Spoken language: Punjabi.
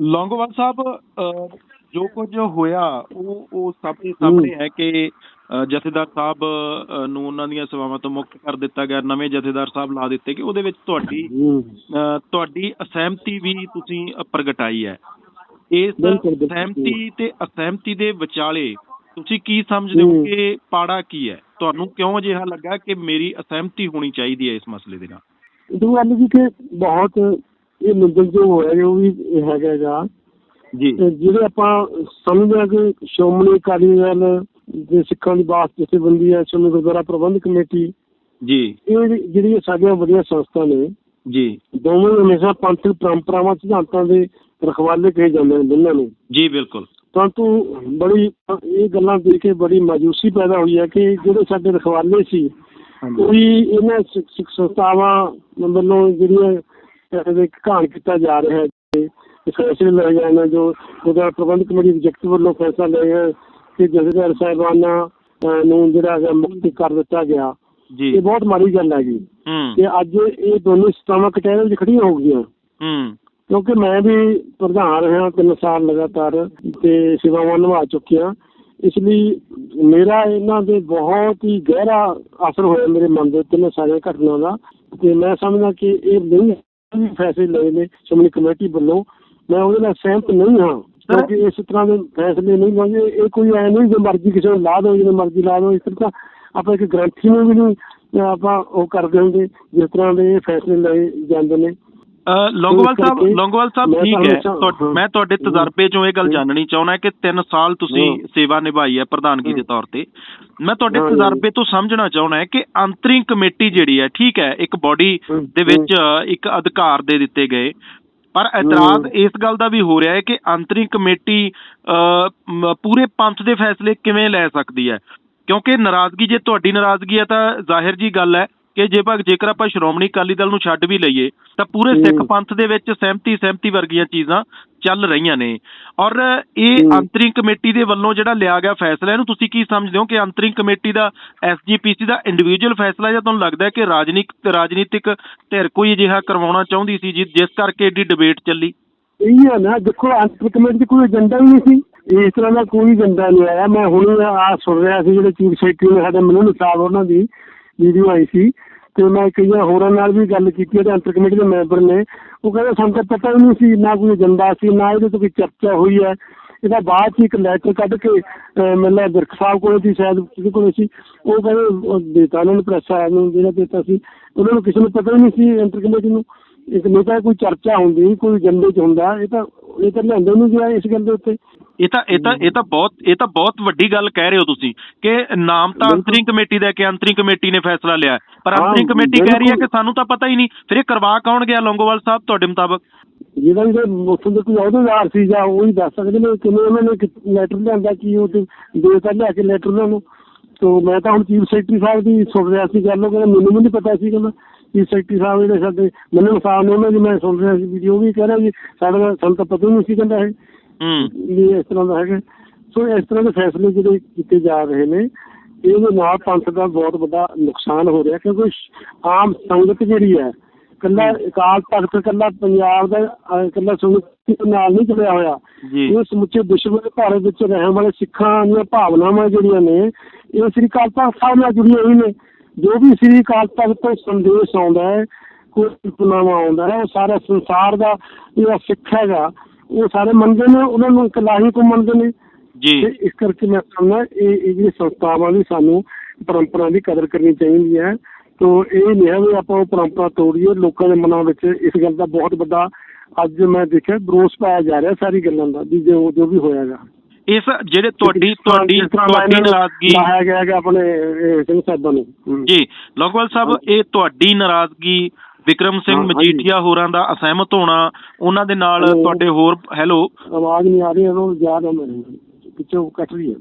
ਲੌਂਗੋਵਾਲ ਸਾਹਿਬ ਜੋ ਕੁਝ ਹੋਇਆ ਉਹ ਉਹ ਸਭ ਦੇ ਸਾਹਮਣੇ ਹੈ ਕਿ ਜਥੇਦਾਰ ਸਾਹਿਬ ਨੂੰ ਉਹਨਾਂ ਦੀਆਂ ਸੇਵਾਵਾਂ ਤੋਂ ਮੁਕਤ ਕਰ ਦਿੱਤਾ ਗਿਆ ਨਵੇਂ ਜਥੇਦਾਰ ਸਾਹਿਬ ਲਾ ਦਿੱਤੇ ਕਿ ਉਹਦੇ ਵਿੱਚ ਤੁਹਾਡੀ ਤੁਹਾਡੀ ਅਸਹਿਮਤੀ ਵੀ ਤੁਸੀਂ ਪ੍ਰਗਟਾਈ ਹੈ ਇਸ ਬਿਲਕੁਲ, ਬਿਲਕੁਲ। ਸਹਿਮਤੀ ਤੇ ਅਸਹਿਮਤੀ ਦੇ ਵਿਚਾਲੇ ਤੁਸੀਂ ਕੀ ਸਮਝਦੇ ਹੋ ਹੂੰ। ਕਿ ਪਾੜਾ ਕੀ ਹੈ ਤੁਹਾਨੂੰ ਕਿਉਂ ਅਜਿਹਾ ਲੱਗਾ ਕਿ ਮੇਰੀ ਅਸਹਿਮਤੀ ਹੋਣੀ ਚਾਹੀਦੀ ਹੈ ਇਸ ਮਸਲੇ ਦੇ ਨਾਲ ਇਹ ਗੱਲ ਜੀ ਕਿ ਬਹੁਤ ਇਹ ਮੁੱਦਲ ਜੋ ਹੋਇਆ ਜੋ ਵੀ ਹੈਗਾ ਗਾ ਜੀ। ਜਿਹੜੇ ਆਪਾਂ ਸਮਝਦੇ ਹਾਂ ਕਿ ਸ਼੍ਰੋਮਣੀ ਅਕਾਲੀ ਦਲ ਦੇ ਸਿੱਖਾਂ ਦੀ ਬਾਸ ਜਥੇਬੰਦੀ ਹੈ ਸ਼੍ਰੋਮਣੀ ਗੁਰਦੁਆਰਾ ਪ੍ਰਬੰਧ ਕਮੇਟੀ ਜੀ। ਇਹ ਜਿਹੜੀਆਂ ਸਾਡੀਆਂ ਵੱਡੀਆਂ ਸੰਸਥਾ ਨੇ ਜੀ। ਦੋਵੇਂ ਹਮੇਸ਼ਾ ਪੰਥਕ ਪਰੰਪਰਾਵਾਂ ਸਿਧਾਂਤਾਂ ਦੇ ਰਖਵਾਲੇ ਕਹੇ ਜਾਂਦੇ ਨੇ ਦੋਨਾਂ ਨੂੰ। ਜੀ ਬਿਲਕੁਲ। ਪਰੰਤੂ ਬੜੀ ਇਹ ਗੱਲਾਂ ਦੇਖ ਕੇ ਬੜੀ ਮਾਯੂਸੀ ਪੈਦਾ ਹੋਈ ਹੈ ਕਿ ਜਿਹੜੇ ਸਾਡੇ ਰਖਵਾਲੇ ਸੀ ਕੋਈ ਇਹਨਾਂ ਸਿੱਖ ਸਿੱਖ ਸੰਸਥਾਵਾਂ ਵੱਲੋਂ ਜਿਹੜੀਆਂ ਇਹਦੇ ਘਾਣ ਕੀਤਾ ਜਾ ਰਿਹਾ ਹੈ ਤੇ ਗਏ ਨੇ ਜੋ ਉਹਦਾ ਪ੍ਰਬੰਧ ਕਮੇਟੀ ਰਿਜੈਕਟ ਵੱਲੋਂ ਫੈਸਲਾ ਲਿਆ ਹੈ ਕਿ ਜਥੇਦਾਰ ਸਾਹਿਬਾਨਾਂ ਨੂੰ ਜਿਹੜਾ ਹੈਗਾ ਮੁਕਤ ਕਰ ਦਿੱਤਾ ਗਿਆ। ਜੀ। ਇਹ ਬਹੁਤ ਮਾੜੀ ਗੱਲ ਹੂੰ ਕਿ ਅੱਜ ਇਹ ਦੋਨੋਂ ਸੰਸਥਾਵਾਂ ਕਟਹਿਰੇ ਵਿੱਚ ਖੜੀਆਂ ਹੋ ਗਈਆਂ। ਹੂੰ। ਕਿਉਂਕਿ ਮੈਂ ਵੀ ਪ੍ਰਧਾਨ ਰਿਹਾ ਤਿੰਨ ਸਾਲ ਲਗਾਤਾਰ ਤੇ ਸੇਵਾਵਾਂ ਨਿਭਾ ਚੁੱਕਿਆ। ਇਸ ਲਈ ਮੇਰਾ ਇਹਨਾਂ ਦੇ ਬਹੁਤ ਹੀ ਗਹਿਰਾ ਅਸਰ ਹੋਇਆ ਮੇਰੇ ਮਨ ਦੇ ਉੱਤੇ ਇਹਨਾਂ ਸਾਰੀਆਂ ਘਟਨਾਵਾਂ ਦਾ। ਤੇ ਮੈਂ ਸਮਝਦਾ ਕਿ ਇਹ ਨਹੀਂ ਵੀ ਫੈਸਲੇ ਲਏ ਨੇ ਸ਼੍ਰੋਮਣੀ ਕਮੇਟੀ ਵੱਲੋਂ। ਮੈਂ ਉਹਦੇ ਨਾਲ ਸਹਿਮਤ ਨਹੀਂ ਹਾਂ ਕਿਉਂਕਿ ਇਸ ਤਰ੍ਹਾਂ ਦੇ ਫੈਸਲੇ ਨਹੀਂ ਲੈਂਦੇ ਇਹ ਕੋਈ ਐ ਨਹੀਂ ਜੋ ਮਰਜ਼ੀ ਕਿਸੇ ਨੂੰ ਲਾ ਦਿਓ ਜਿਵੇਂ ਮਰਜ਼ੀ ਲਾ ਦਿਓ। ਇਸ ਤਰ੍ਹਾਂ ਆਪਾਂ ਇੱਕ ਗ੍ਰੰਥੀ ਨੂੰ ਵੀ ਨਹੀਂ ਆਪਾਂ ਉਹ ਕਰਦੇ ਹੁੰਦੇ ਜਿਸ ਤਰ੍ਹਾਂ ਦੇ ਇਹ ਫੈਸਲੇ ਲਏ ਜਾਂਦੇ ਨੇ। ਲੌਂਗੋਵਾਲ ਸਾਹਿਬ ਲੌਂਗੋਵਾਲ ਸਾਹਿਬ ਠੀਕ ਹੈ। ਮੈਂ ਤੁਹਾਡੇ। ਤਜਰਬੇ ਚੋਂ ਇਹ ਗੱਲ। ਜਾਣਨੀ ਚਾਹੁੰਦਾ ਕਿ 3 ਸਾਲ ਤੁਸੀਂ। ਸੇਵਾ ਨਿਭਾਈ ਹੈ ਪ੍ਰਧਾਨਗੀ ਦੇ। ਤੌਰ ਤੇ ਮੈਂ ਤੁਹਾਡੇ। ਤਜਰਬੇ ਤੋਂ ਸਮਝਣਾ ਚਾਹੁੰਦਾ ਕਿ ਅੰਤਰਿੰਗ ਕਮੇਟੀ ਜਿਹੜੀ ਹੈ ਠੀਕ ਹੈ ਇੱਕ ਬਾਡੀ ਦੇ ਵਿੱਚ ਇੱਕ ਅਧਿਕਾਰ ਦੇ ਦਿੱਤੇ ਗਏ ਪਰ ਇਤਰਾਜ਼ ਇਸ ਗੱਲ ਦਾ ਵੀ ਹੋ ਰਿਹਾ ਹੈ ਕਿ ਅੰਤਰਿੰਗ ਕਮੇਟੀ ਪੂਰੇ ਪੰਥ ਦੇ ਫੈਸਲੇ ਕਿਵੇਂ ਲੈ ਸਕਦੀ ਹੈ ਕਿਉਂਕਿ ਨਾਰਾਜ਼ਗੀ ਜੇ ਤੁਹਾਡੀ ਨਾਰਾਜ਼ਗੀ ਹੈ ਤਾਂ ਜ਼ਾਹਿਰ ਜੀ ਗੱਲ ਹੈ ਕਿ ਜੇ ਭਗ ਜੇਕਰ ਆਪਾਂ ਸ਼੍ਰੋਮਣੀ ਅਕਾਲੀ ਦਲ ਨੂੰ ਛੱਡ ਵੀ ਲਈਏ ਤਾਂ ਪੂਰੇ। ਸਿੱਖ ਪੰਥ ਦੇ ਵਿੱਚ ਸਹਿਮਤੀ ਸਹਿਮਤੀ ਵਰਗੀਆਂ ਚੀਜ਼ਾਂ ਚੱਲ ਰਹੀਆਂ ਨੇ। ਔਰ ਇਹ ਹੂੰ। ਅੰਤਰਿੰਗ ਕਮੇਟੀ ਦੇ ਵੱਲੋਂ ਜਿਹੜਾ ਲਿਆ ਗਿਆ ਫੈਸਲਾ ਇਹਨੂੰ ਤੁਸੀਂ ਕੀ ਸਮਝਦੇ ਹੋ ਕਿ ਅੰਤਰਿੰਗ ਕਮੇਟੀ ਦਾ ਐਸਜੀਪੀਸੀ ਦਾ ਇੰਡੀਵਿਜੂਅਲ ਫੈਸਲਾ ਜਾਂ ਤੁਹਾਨੂੰ ਲੱਗਦਾ ਹੈ ਕਿ ਰਾਜਨੀਤਿਕ ਰਾਜਨੀਤਿਕ ਧਿਰ ਕੋਈ ਅਜਿਹਾ ਕਰਵਾਉਣਾ ਚਾਹੁੰਦੀ ਸੀ ਜਿ- ਜਿਸ ਕਰਕੇ ਏਡੀ ਡਿਬੇਟ ਚੱਲੀ? ਇਹ ਹੈ ਨਾ ਦੇਖੋ ਅੰਤਰ ਕਮੇਟੀ ਦਾ ਕੋਈ ਏਜੰਡਾ ਨਹੀਂ ਸੀ। ਇਸ ਤਰ੍ਹਾਂ ਦਾ ਕੋਈ ਏਜੰਡਾ ਨਹੀਂ ਆਇਆ। ਮੈਂ ਹੁਣ ਆ ਸੁਣ ਰਿਹਾ ਸੀ ਜਿਹੜੇ ਚੀਫ ਸੈਕਟਰੀ ਨੇ ਸਾਡੇ ਮੈਨੂੰ ਸਾਹਿਬ ਉਹਨਾਂ ਦੀ। ਵੀਡੀਓ ਆਈ ਸੀ ਤੇ ਮੈਂ ਕਈਆਂ ਹੋਰਾਂ ਨਾਲ ਵੀ ਗੱਲ ਕੀਤੀ ਹੈ ਅੰਤਰ ਕਮੇਟੀ ਦੇ ਮੈਂਬਰ ਨੇ। ਉਹ ਕਹਿੰਦੇ ਸਾਨੂੰ ਤਾਂ ਪਤਾ ਹੀ ਨਹੀਂ ਸੀ ਨਾ ਕੋਈ ਏਜੰਡਾ ਸੀ ਨਾ ਇਹਦੇ ਤੋਂ ਕੋਈ ਚਰਚਾ ਹੋਈ ਹੈ। ਇਹਦਾ ਬਾਅਦ ਚ ਇੱਕ ਲੈਟਰ ਕੱਢ ਕੇ ਅਹ, ਮੈਨੂੰ ਸਾਹਿਬ ਕੋਲ ਸੀ ਸ਼ਾਇਦ ਕਿਸੇ ਕੋਲ ਸੀ। ਉਹ ਕਹਿੰਦੇ ਉਹ ਦੇਤਾ ਉਹਨਾਂ ਨੂੰ ਪ੍ਰੈਸ ਵਾਲਿਆਂ ਨੂੰ ਜਿਹੜਾ ਦਿੱਤਾ ਸੀ। ਉਹਨਾਂ ਨੂੰ ਕਿਸੇ ਨੂੰ ਪਤਾ ਹੀ ਨਹੀਂ ਸੀ ਅੰਤਰ ਕਮੇਟੀ ਨੂੰ। ਇੱਕ ਨਹੀਂ ਤਾਂ ਕੋਈ ਚਰਚਾ ਹੁੰਦੀ ਕੋਈ ਏਜੰਡੇ ਚ ਹੁੰਦਾ ਇਹ ਤਾਂ ਇਹ ਤਾਂ ਲਿਆਂਦੇ ਨਹੀਂ ਗਿਆ ਇਸ ਗੱਲ ਦੇ ਉੱਤੇ। ਇਹ ਤਾਂ ਇਹ ਤਾਂ ਇਹ ਤਾਂ ਬਹੁਤ ਇਹ ਤਾਂ ਬਹੁਤ ਵੱਡੀ ਗੱਲ ਕਹਿ ਰਹੇ ਹੋ ਤੁਸੀਂ ਕਿ ਨਾਮ ਤਾਂ। ਅੰਤਰਿੰਗ ਕਮੇਟੀ ਦਾ ਕਿ ਅੰਤਰਿੰਗ ਕਮੇਟੀ ਨੇ ਫੈਸਲਾ ਲਿਆ। ਪਰ ਹਾਂ, ਅੰਤਰਿੰਗ ਕਮੇਟੀ ਕਹਿ ਰਹੀ ਹੈ ਕਿ। ਸਾਨੂੰ ਤਾਂ ਪਤਾ ਹੀ ਨਹੀਂ। ਫਿਰ ਇਹ ਕਰਵਾ ਕੌਣ ਗਿਆ ਲੌਂਗੋਵਾਲ ਸਾਹਿਬ ਤੁਹਾਡੇ ਮੁਤਾਬਕ? ਜਿਹੜਾ ਵੀ ਉੱਥੋਂ ਦੇ ਕੋਈ ਅਹੁਦੇਦਾਰ ਸੀ ਜਾਂ ਉਹ ਹੀ ਦੱਸ ਸਕਦੇ ਨੇ ਕਿਵੇਂ ਉਹਨਾਂ ਨੇ ਲੈਟਰ ਲਿਆਂਦਾ ਕੀ ਉਹ ਤੇ ਦੇਤਾ ਲਿਆ ਕੇ ਲੈਟਰ ਉਹਨਾਂ ਨੂੰ। ਤੋ ਮੈਂ ਤਾਂ ਹੁਣ ਚੀਫ ਸੈਕਟਰੀ ਸਾਹਿਬ ਦੀ ਸੁਣ ਰਿਹਾ ਸੀ ਗੱਲ ਉਹ ਕਹਿੰਦਾ ਮੈਨੂੰ ਵੀ ਨਹੀਂ ਪਤਾ ਸੀ ਕਹਿੰਦਾ। ਚੀਫ ਸੈਕਟਰੀ ਸਾਹਿਬ ਜਿਹੜੇ ਸਾਡੇ ਮੈਨੂੰ ਸਾਹਿਬ ਨੇ ਉਹਨਾਂ ਦੀ ਮੈਂ ਸੁਣ ਰਿਹਾ ਸੀ ਵੀਡੀਓ ਵੀ ਕਹਿ ਰਿਹਾ ਵੀ ਸਾਡਾ ਸਾਨੂੰ ਤਾਂ ਪਤਾ ਨਹੀਂ ਸੀ ਕਹਿੰਦਾ ਇਹ। ਹੂੰ ਵੀ ਇਸ ਤਰ੍ਹਾਂ ਦਾ ਹੈਗਾ। ਸੋ ਇਸ ਤਰ੍ਹਾਂ ਦੇ ਫੈਸਲੇ ਜਿਹੜੇ ਕੀਤੇ ਜਾ ਰਹੇ ਨੇ ਇਹਦੇ ਨਾਲ ਪੰਥ ਦਾ ਬਹੁਤ ਵੱਡਾ ਨੁਕਸਾਨ ਹੋ ਰਿਹਾ ਕਿਉਂਕਿ ਆਮ ਸੰਗਤ ਜਿਹੜੀ ਹੈ ਕੱਲਾ ਅਕਾਲ ਤਖਤ ਕੱਲਾ ਪੰਜਾਬ ਦਾ ਕੱਲਾ ਸੰਗਤ ਨਾਲ ਨਹੀਂ ਜੁੜਿਆ ਹੋਇਆ। ਇਹ ਸਮੁੱਚੇ ਵਿਸ਼ਵ ਦੇ ਭਾਰਤ ਵਿੱਚ ਰਹਿਣ ਵਾਲੇ ਸਿੱਖਾਂ ਦੀਆਂ ਭਾਵਨਾਵਾਂ ਜਿਹੜੀਆਂ ਨੇ ਇਹ ਸ੍ਰੀ ਅਕਾਲ ਤਖਤ ਸਾਹਿਬ ਨਾਲ ਜੁੜੀਆਂ ਹੋਈਆਂ ਨੇ। ਜੋ ਵੀ ਸ੍ਰੀ ਅਕਾਲ ਤਖਤ ਤੋਂ ਸੰਦੇਸ਼ ਆਉਂਦਾ ਹੈ ਕੋਈ ਹੁਕਮਨਾਮਾ ਆਉਂਦਾ ਹੈ ਉਹ ਸਾਰਾ ਸੰਸਾਰ ਦਾ ਜਿਹੜਾ ਸਿੱਖ ਹੈਗਾ ਉਹ ਸਾਰੇ ਮੰਨਦੇ ਨੇ ਉਹਨਾਂ ਨੂੰ ਇੱਕ ਲਾਹੀ ਕੋ ਮੰਨਦੇ ਨੇ। ਜੀ। ਤੇ ਇਸ ਕਰਕੇ ਮੈਂ ਸਮਝਦਾ ਇਹ ਇਹ ਜਿਹੜੀ ਸੰਸਥਾਵਾਂ ਦੀ ਸਾਨੂੰ ਪਰੰਪਰਾ ਦੀ ਕਦਰ ਕਰਨੀ ਚਾਹੀਦੀ ਹੈ। ਤੋ ਇਹ ਨਹੀਂ ਹੈ ਵੀ ਆਪਾਂ ਉਹ ਪਰੰਪਰਾ ਤੋੜੀਏ ਲੋਕਾਂ ਦੇ ਮਨਾਂ ਵਿੱਚ ਇਸ ਗੱਲ ਦਾ ਬਹੁਤ ਵੱਡਾ ਅੱਜ ਮੈਂ ਦੇਖਿਆ ਬਰੋਸ ਪਾਇਆ ਜਾ ਰਿਹਾ ਸਾਰੀ ਗੱਲਾਂ ਦਾ ਵੀ ਜੋ ਜੋ ਵੀ ਹੋਇਆਗਾ। ਇਸ ਜਿਹੜੇ ਤੁਹਾਡੀ ਤੁਹਾਡੀ ਤੁਹਾਡੀ ਨਾਰਾਜ਼ਗੀ ਲਾਇਆ ਗਿਆ ਕਿ ਆਪਣੇ ਸਿੰਘ ਸਾਹਿਬਾਂ ਨੂੰ। ਜੀ ਲੌਂਗੋਵਾਲ ਸਾਹਿਬ ਇਹ ਤੁਹਾਡੀ ਨਾਰਾਜ਼ਗੀ ਵਿਕਰਮ ਸਿੰਘ ਹਾਂ, ਹਾਂਜੀ। ਮਜੀਠੀਆ ਹੋਰਾਂ ਦਾ ਅਸਹਿਮਤ ਹੋਣਾ ਉਹਨਾਂ ਦੇ ਨਾਲ। ਤੁਹਾਡੇ ਹੋਰ ਹੈਲੋ ਆਵਾਜ਼ ਨਹੀਂ ਆ ਰਹੀ ਯਾਦ ਆ ਮੈਨੂੰ ਪਿੱਛੋਂ ਕੱਟ ਰਹੀ ਹੈ